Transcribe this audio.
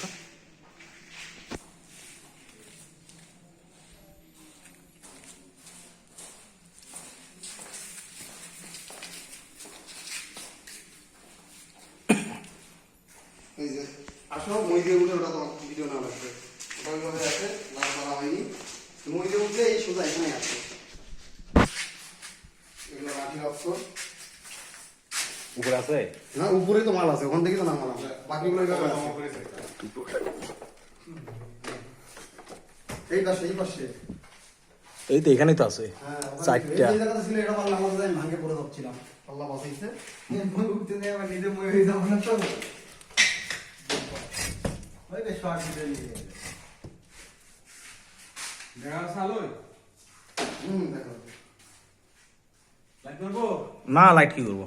তো। এই যে, আসো মই ভিডিও না লাগবে ওটা ওইভাবে আছে লাল করা হয়নি। মই দিয়ে এই সোজা এখানে আছে এগুলো রাখি অক্ষর। উপরে আছে? না উপরেই তো মাল আছে ওখান থেকেই তো নামালাম বাকিগুলো এইভাবে আছে এই পাশে এই পাশে। এই তো এখানেই তো আছে চারটা। এই জায়গাটা ছিল এটা পাল্লা আমাদের আমি ভাঙে পড়ে যাচ্ছিলাম। পাল্লা বসাইছে মই উঠতে দেয় আমার নিজে মই হয়ে যাব না তো ওই যে শর্ট ভিডিও নিয়ে দেখা সালো হুম দেখো লাইক করব? না লাইট কি করব?